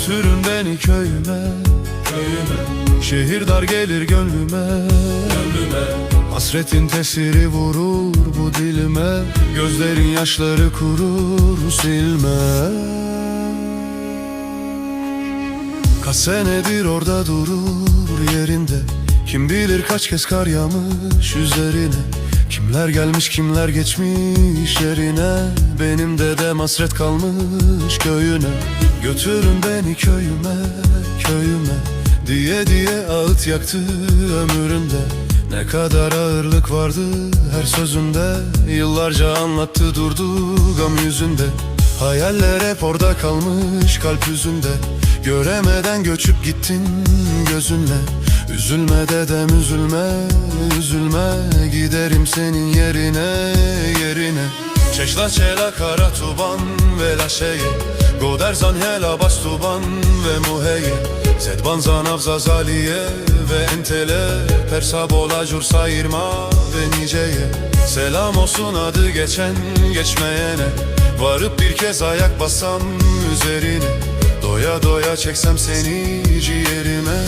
Götürün beni köyüme. Köyüme, Şehir dar gelir gönlüme. Gönlüme. Hasretin tesiri vurur bu dilime. Gözlerin yaşları kurur silme. Kaç senedir orada durur yerinde. Kim bilir kaç kez kar yağmış üzerine. Kimler gelmiş kimler geçmiş yerine Benim dedem hasret kalmış köyüne. Götürün beni köyüme köyüme. Diye diye ağıt yaktı ömründe Ne kadar ağırlık vardı her sözünde. Yıllarca anlattı durdu gam yüzünde. Hayaller hep orada kalmış kalp yüzünde. Göremeden göçüp gittin gözünle. Üzülme dedem üzülme üzülme. Giderim senin yerine yerine Çeşla çela kara tuban ve laşeye Goderzan hela bas tuban ve muheye Zedban zanav zazaliye ve entele Persa bola cur sayırma ve niceye Selam olsun adı geçen geçmeyene. Varıp bir kez ayak basam üzerine. Doya doya çeksem seni ciğerime